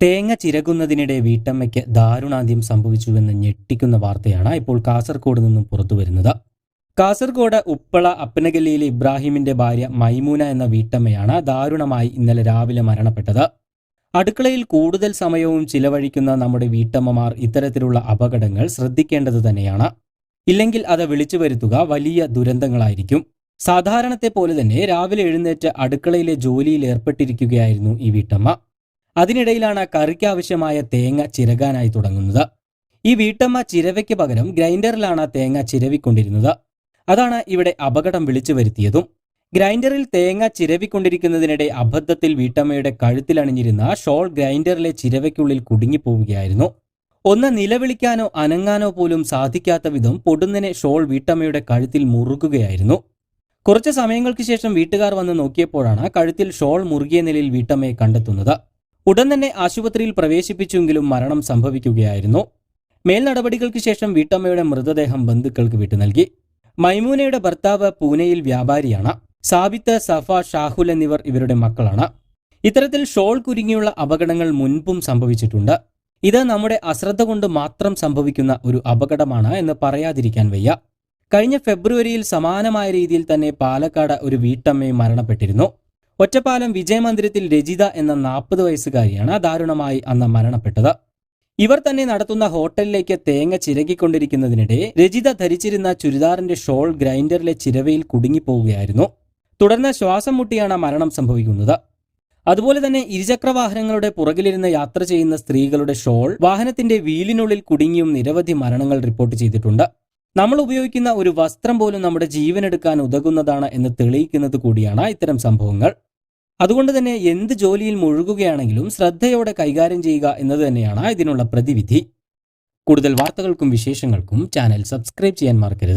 തേങ്ങ ചിരകുന്നതിനിടെ വീട്ടമ്മയ്ക്ക് ദാരുണാന്ത്യം സംഭവിച്ചുവെന്ന് ഞെട്ടിക്കുന്ന വാർത്തയാണ് ഇപ്പോൾ കാസർഗോഡ് നിന്നും പുറത്തു വരുന്നത്. കാസർഗോഡ് ഉപ്പള അപ്പനഗല്ലിയിലെ ഇബ്രാഹിമിന്റെ ഭാര്യ മൈമൂന എന്ന വീട്ടമ്മയാണ് ദാരുണമായി ഇന്നലെ രാവിലെ മരണപ്പെട്ടത്. അടുക്കളയിൽ കൂടുതൽ സമയവും ചിലവഴിക്കുന്ന നമ്മുടെ വീട്ടമ്മമാർ ഇത്തരത്തിലുള്ള അപകടങ്ങൾ ശ്രദ്ധിക്കേണ്ടത് തന്നെയാണ്. ഇല്ലെങ്കിൽ അത് വിളിച്ചു വരുത്തുക വലിയ ദുരന്തങ്ങളായിരിക്കും. സാധാരണത്തെ പോലെ തന്നെ രാവിലെ എഴുന്നേറ്റ് അടുക്കളയിലെ ജോലിയിൽ ഏർപ്പെട്ടിരിക്കുകയായിരുന്നു ഈ വീട്ടമ്മ. അതിനിടയിലാണ് കറിക്കാവശ്യമായ തേങ്ങ ചിരകാനായി തുടങ്ങുന്നത്. ഈ വീട്ടമ്മ ചിരവയ്ക്ക് പകരം ഗ്രൈൻഡറിലാണ് തേങ്ങ ചിരവിക്കൊണ്ടിരുന്നത്. അതാണ് ഇവിടെ അപകടം വിളിച്ചു വരുത്തിയതും. ഗ്രൈൻഡറിൽ തേങ്ങ ചിരവിക്കൊണ്ടിരിക്കുന്നതിനിടെ അബദ്ധത്തിൽ വീട്ടമ്മയുടെ കഴുത്തിലണിഞ്ഞിരുന്ന ഷോൾ ഗ്രൈൻഡറിലെ ചിരവയ്ക്കുള്ളിൽ കുടുങ്ങിപ്പോവുകയായിരുന്നു. ഒന്ന് നിലവിളിക്കാനോ അനങ്ങാനോ പോലും സാധിക്കാത്ത വിധം പൊടുന്നനെ ഷോൾ വീട്ടമ്മയുടെ കഴുത്തിൽ മുറുകുകയായിരുന്നു. കുറച്ച് സമയങ്ങൾക്ക് ശേഷം വീട്ടുകാർ വന്ന് നോക്കിയപ്പോഴാണ് കഴുത്തിൽ ഷോൾ മുറുകിയ നിലയിൽ വീട്ടമ്മയെ കണ്ടെത്തുന്നത്. ഉടൻ തന്നെ ആശുപത്രിയിൽ പ്രവേശിപ്പിച്ചുവെങ്കിലും മരണം സംഭവിക്കുകയായിരുന്നു. മേൽ നടപടികൾക്ക് ശേഷം വീട്ടമ്മയുടെ മൃതദേഹം ബന്ധുക്കൾക്ക് വിട്ടു നൽകി. മൈമൂനയുടെ ഭർത്താവ് പൂനെയിൽ വ്യാപാരിയാണ്. സാബിത്ത് സഫ ഷാഹുൽ എന്നിവർ ഇവരുടെ മക്കളാണ്. ഇത്തരത്തിൽ ഷോൾ കുരുങ്ങിയുള്ള അപകടങ്ങൾ മുൻപും സംഭവിച്ചിട്ടുണ്ട്. ഇത് നമ്മുടെ അശ്രദ്ധ കൊണ്ട് മാത്രം സംഭവിക്കുന്ന ഒരു അപകടമാണ് എന്ന് പറയാതിരിക്കാൻ വയ്യ. കഴിഞ്ഞ ഫെബ്രുവരിയിൽ സമാനമായ രീതിയിൽ തന്നെ പാലക്കാട് ഒരു വീട്ടമ്മയും മരണപ്പെട്ടിരുന്നു. ഒറ്റപ്പാലം വിജയമന്ദിരത്തിൽ രജിത എന്ന നാൽപ്പത് വയസ്സുകാരിയാണ് ദാരുണമായി അന്ന് മരണപ്പെട്ടത്. ഇവർ തന്നെ നടത്തുന്ന ഹോട്ടലിലേക്ക് തേങ്ങ ചിരകിക്കൊണ്ടിരിക്കുന്നതിനിടെ രജിത ധരിച്ചിരുന്ന ചുരിദാറിന്റെ ഷോൾ ഗ്രൈൻഡറിലെ ചിരവയിൽ കുടുങ്ങിപ്പോവുകയായിരുന്നു. തുടർന്ന് ശ്വാസം മുട്ടിയാണ് മരണം സംഭവിക്കുന്നത്. അതുപോലെ തന്നെ ഇരുചക്ര വാഹനങ്ങളുടെ പുറകിലിരുന്ന് യാത്ര ചെയ്യുന്ന സ്ത്രീകളുടെ ഷോൾ വാഹനത്തിന്റെ വീലിനുള്ളിൽ കുടുങ്ങിയും നിരവധി മരണങ്ങൾ റിപ്പോർട്ട് ചെയ്തിട്ടുണ്ട്. നമ്മൾ ഉപയോഗിക്കുന്ന ഒരു വസ്ത്രം പോലും നമ്മുടെ ജീവനെടുക്കാൻ ഉതകുന്നതാണ് എന്ന് തെളിയിക്കുന്നത് കൂടിയാണ് ഇത്തരം സംഭവങ്ങൾ. അതുകൊണ്ട് തന്നെ എന്ത് ജോലിയിൽ മുഴുകുകയാണെങ്കിലും ശ്രദ്ധയോടെ കൈകാര്യം ചെയ്യുക എന്നത് തന്നെയാണ് ഇതിനുള്ള പ്രതിവിധി. കൂടുതൽ വാർത്തകൾക്കും വിശേഷങ്ങൾക്കും ചാനൽ സബ്സ്ക്രൈബ് ചെയ്യാൻ മറക്കരുത്.